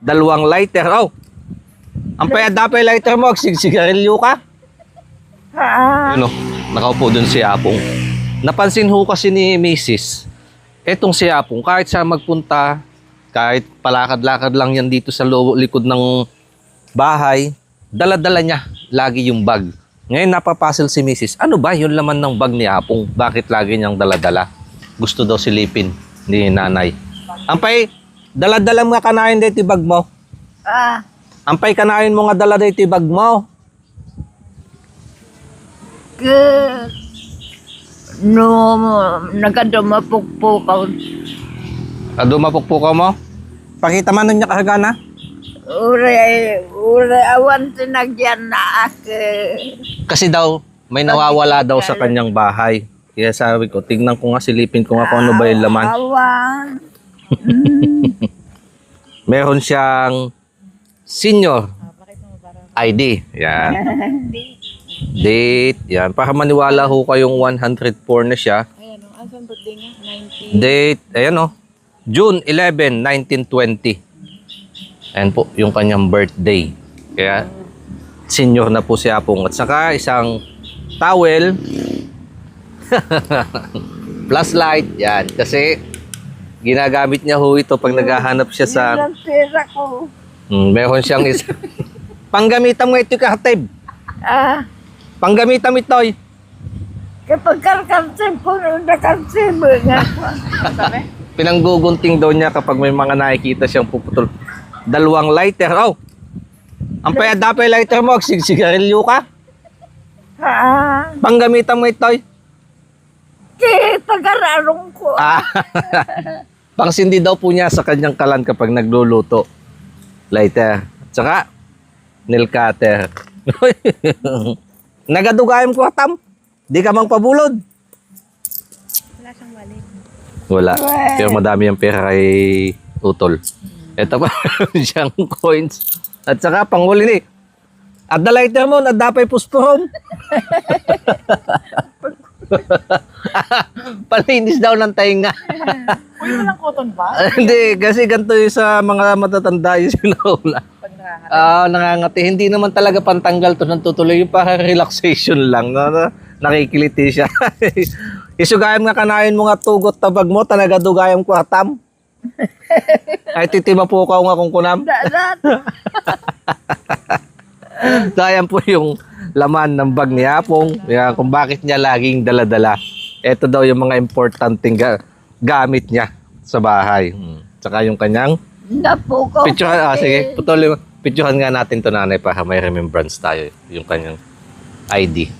dalawang lighter. Oh, ang payadapay lighter mo, sigsigarilyo ka. Ah, Ano, nakaupo dun si Apong. Napansin ho kasi ni Mrs. Etong si Apong, kahit siya magpunta, kahit palakad-lakad lang yan dito sa loob, likod ng bahay, dala-dala niya lagi yung bag. Ngayon napapasil si Mrs. Ano ba yung laman ng bag ni Apong? Bakit lagi niyang dala-dala? Gusto daw silipin ni nanay. Ampay, dala-dala mo nga kanain dito bag mo. ah, Ampay kanain mo nga dala dito bag mo. ke, no, nagadumapukpukaw. Ado mapukpukaw mo? Pakita man niya kahagana. Ure, ure, awan sinagyan na ako. Kasi daw, may nawawala daw sa kanyang bahay. Kaya sabi ko, tignan ko nga, silipin ko nga kung ano ba yung laman. Awan. Meron siyang senior ID. Yan. Date. Yan. Para maniwala ho kayong 104 na siya. Ayan, oh, asan birthday niya? 90. Date, ayan o. June 11, 1920. Ayan po, yung kanyang birthday. Kaya, senior na po si Apong. At saka, isang towel. Flashlight. Yan. Kasi, ginagamit niya ho ito pag naghahanap siya sa... Ilang pera ko. Hmm, meron siyang isa. Panggamitan mo ito kahatib. Ah, Panggamitan mo ito. kapag karkansip ko, nakansip nga. Sabi? Pinanggugunting daw niya kapag may mga nakikita siyang puputol. Dalawang lighter. Oh! Ang payadapay lighter mo, sigsigarilyo ka. Ah, Panggamitan mo ito. Ke, tagararong ko. Ah. Pangsindi daw po niya sa kanyang kalan kapag nagluluto. Lighter. Tsaka, nail cutter. Nagadugayam ko atam. Di ka mang pabulod. Wala siyang wallet. Wala. Pero madami ang pera kay Utol. Ito pa siyang coins. At saka panghuli ni. At the lighter mo, nadapay pusporom. Palinis daw ng tainga. Uy, walang cotton ba? Hindi, kasi ganito yung sa mga matatanda yung sinaula. Pag nakakata. Ah, nangangati. Hindi naman talaga pantanggal to ng tutuloy. Yung para relaxation lang. No? Nakikiliti siya. Isugayam nga kanain mo nga tugot tabag mo, talaga dugayam ko hatam. Ay titima po ka nga kung kunam. So ayan po yung laman ng bag ni Apong. Kaya kung bakit niya laging dala-dala. Ito daw yung mga importanteng ga- gamit niya sa bahay. Hmm. Tsaka yung kanyang Napukaw. picture. Ah, sige, putol. Picturehan nga natin to nanay para may remembrance tayo. Yung kanyang ID.